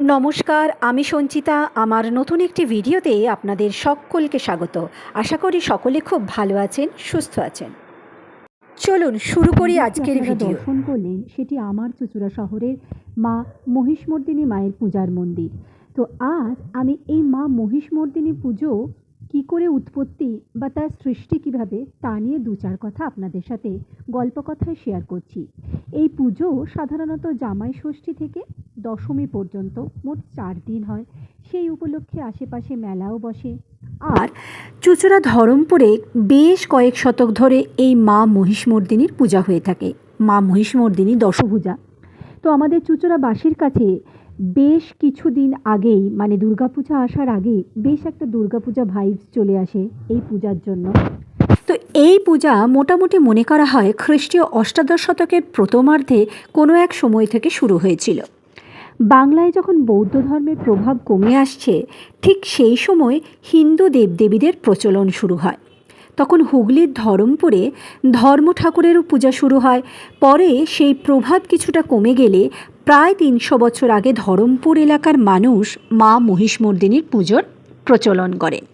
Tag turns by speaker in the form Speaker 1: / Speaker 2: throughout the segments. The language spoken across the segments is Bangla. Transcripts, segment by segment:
Speaker 1: নমস্কার আমি সঞ্চিতা। আমার নতুন একটি ভিডিওতে আপনাদের সকলকে স্বাগত। আশা করি সকলে খুব ভালো আছেন সুস্থ আছেন। চলুন শুরু করি আজকের ভিডিও।
Speaker 2: দর্শন করলেন সেটি আমার চুচুড়া শহরের মা মহিষমর্দিনী মায়ের পূজার মন্দির। তো আজ আমি এই মা মহিষমর্দিনী পুজো কী করে উৎপত্তি বা তার সৃষ্টি কীভাবে তা নিয়ে দু চার কথা আপনাদের সাথে গল্প কথায় শেয়ার করছি। এই পুজো সাধারণত জামাই ষষ্ঠী থেকে দশমী পর্যন্ত মোট চার দিন হয়। সেই উপলক্ষে আশেপাশে মেলাও বসে।
Speaker 1: আর চুচুড়া ধরমপুরে বেশ কয়েক শতক ধরে এই মা মহিষমর্দিনীর পূজা হয়ে থাকে। মা মহিষমর্দিনী দশভূজা।
Speaker 2: তো আমাদের চুচুড়াবাসীর কাছে বেশ কিছুদিন আগেই মানে দুর্গাপূজা আসার আগেই বেশ একটা দুর্গাপূজা ভাইবস চলে আসে এই পূজার জন্য।
Speaker 1: তো এই পূজা মোটামুটি মনে করা হয় খ্রিস্টীয় অষ্টাদশ শতকের প্রথমার্ধে কোনো এক সময় থেকে শুরু হয়েছিল।
Speaker 2: বাংলায় যখন বৌদ্ধ ধর্মের প্রভাব
Speaker 1: কমে আসছে, ঠিক সেই সময় হিন্দু দেবদেবীদের প্রচলন শুরু হয়। তখন হুগলির ধরমপুরে ধর্ম ঠাকুরেরও পূজা শুরু হয়। পরে সেই প্রভাব কিছুটা কমে গেলে প্রায় তিনশো বছর আগে ধরমপুর এলাকার মানুষ মা মহিষমর্দিনীর পুজোর প্রচলন করেন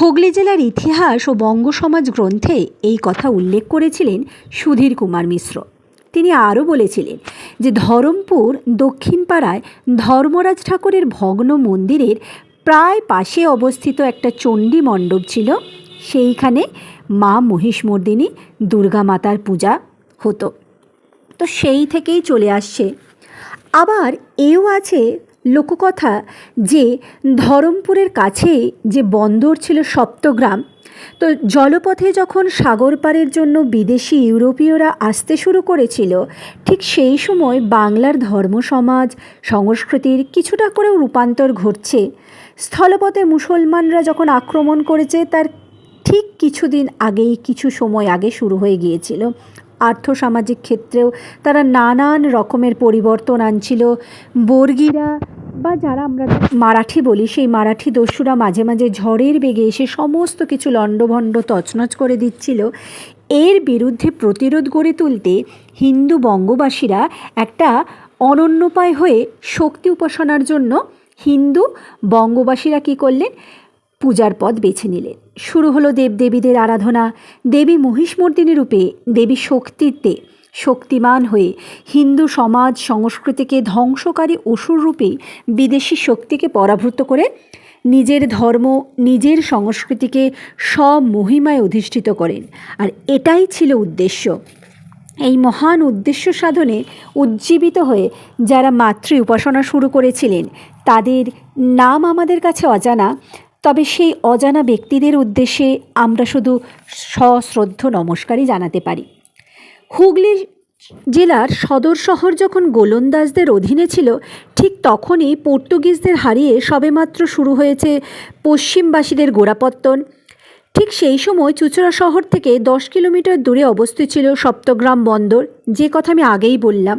Speaker 1: হুগলি জেলার ইতিহাস ও বঙ্গ সমাজ গ্রন্থে এই কথা উল্লেখ করেছিলেন সুধীর কুমার মিশ্র। তিনি আরও বলেছিলেন যে ধরমপুর দক্ষিণপাড়ায় ধর্মরাজ ঠাকুরের ভগ্ন মন্দিরের প্রায় পাশে অবস্থিত একটা চণ্ডী মণ্ডপ ছিল। সেইখানে মা মহিষমর্দিনী দুর্গা মাতার পূজা হতো। তো সেই থেকেই চলে আসছে। আবার এও আছে লোককথা যে ধরমপুরের কাছেই যে বন্দর ছিল সপ্তগ্রাম, তো জলপথে যখন সাগর পাড়ের জন্য বিদেশি ইউরোপীয়রা আসতে শুরু করেছিল, ঠিক সেই সময় বাংলার ধর্ম সমাজ সংস্কৃতির কিছুটা করেও রূপান্তর ঘটছে। স্থলপথে মুসলমানরা যখন আক্রমণ করেছে, তার ঠিক কিছুদিন আগেই কিছু সময় আগে শুরু হয়ে গিয়েছিল। আর্থসামাজিক ক্ষেত্রেও তারা নানান রকমের পরিবর্তন আনছিল। বর্গীরা বা যারা আমরা মারাঠি বলি, সেই মারাঠি দস্যুরা মাঝে মাঝে ঝড়ের বেগে এসে সমস্ত কিছু লণ্ডভণ্ড তছনছ করে দিচ্ছিল। এর বিরুদ্ধে প্রতিরোধ গড়ে তুলতে হিন্দু বঙ্গবাসীরা একটা অনন্যোপায় হয়ে শক্তি উপাসনার জন্য হিন্দু বঙ্গবাসীরা কী করলেন? পূজার পথ বেছে নিলেন। শুরু হলো দেবদেবীদের আরাধনা। দেবী মহিষমর্দিনী রূপে দেবী শক্তিতে শক্তিমান হয়ে হিন্দু সমাজ সংস্কৃতিকে ধ্বংসকারী অসুর রূপে বিদেশি শক্তিকে পরাভূত করে নিজের ধর্ম, নিজের সংস্কৃতিকে সব মহিমায় অধিষ্ঠিত করেন। আর এটাই ছিল উদ্দেশ্য। এই মহান উদ্দেশ্য সাধনে উজ্জীবিত হয়ে যারা মাতৃ উপাসনা শুরু করেছিলেন, তাদের নাম আমাদের কাছে অজানা। তবে সেই অজানা ব্যক্তিদের উদ্দেশ্যে আমরা শুধু সশ্রদ্ধ নমস্কারই জানাতে পারি। হুগলি জেলার সদর শহর যখন গোলন্দাজদের অধীনে ছিল, ঠিক তখনই পর্তুগিজদের হারিয়ে সবেমাত্র শুরু হয়েছে পশ্চিমবাসীদের গোড়াপত্তন। ঠিক সেই সময় চুচড়া শহর থেকে দশ কিলোমিটার দূরে অবস্থিত ছিল সপ্তগ্রাম বন্দর, যে কথা আমি আগেই বললাম।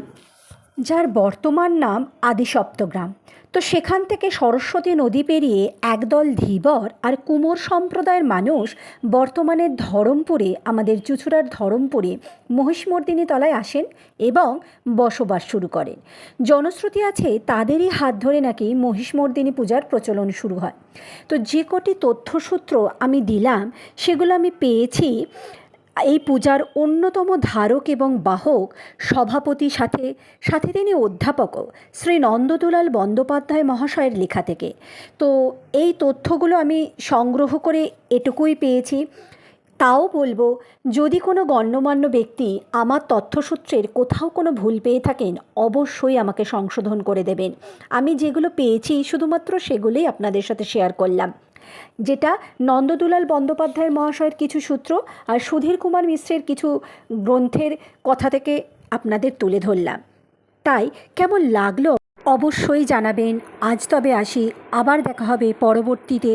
Speaker 1: যার বর্তমান নাম আদি সপ্তগ্রাম তো সেখান থেকে সরস্বতী নদী পেরিয়ে একদল ধীবর আর কুমোর সম্প্রদায়ের মানুষ বর্তমানে ধরমপুরে, আমাদের চুচুড়ার ধরমপুরে মহিষমর্দিনী তলায় আসেন এবং বসবাস শুরু করেন। জনশ্রুতি আছে তাদেরই হাত ধরে নাকি মহিষমর্দিনী পূজার প্রচলন শুরু হয়। তো যে কটি তথ্যসূত্র আমি দিলাম, সেগুলো আমি পেয়েছি। এই পূজার অন্যতম ধারক এবং বাহক সভাপতি সাথে সাথে তিনি অধ্যাপকও শ্রী নন্দদুলাল বন্দ্যোপাধ্যায় মহাশয়ের লেখা থেকে। তো এই তথ্যগুলো আমি সংগ্রহ করে এটুকুই পেয়েছি। তাও বলব, যদি কোনো গণ্যমান্য ব্যক্তি আমার তথ্যসূত্রের কোথাও কোনো ভুল পেয়ে থাকেন, অবশ্যই আমাকে সংশোধন করে দেবেন। আমি যেগুলো পেয়েছি, শুধুমাত্র সেগুলোই আপনাদের সাথে শেয়ার করলাম। যেটা নন্দদুলাল বন্দ্যোপাধ্যায়ের মহাশয়ের কিছু সূত্র আর সুধীর কুমার মিশ্রের কিছু গ্রন্থের কথা থেকে আপনাদের তুলে ধরলাম। তাই কেমন লাগল অবশ্যই জানাবেন। আজ তবে আসি, আবার দেখা হবে পরবর্তীতে।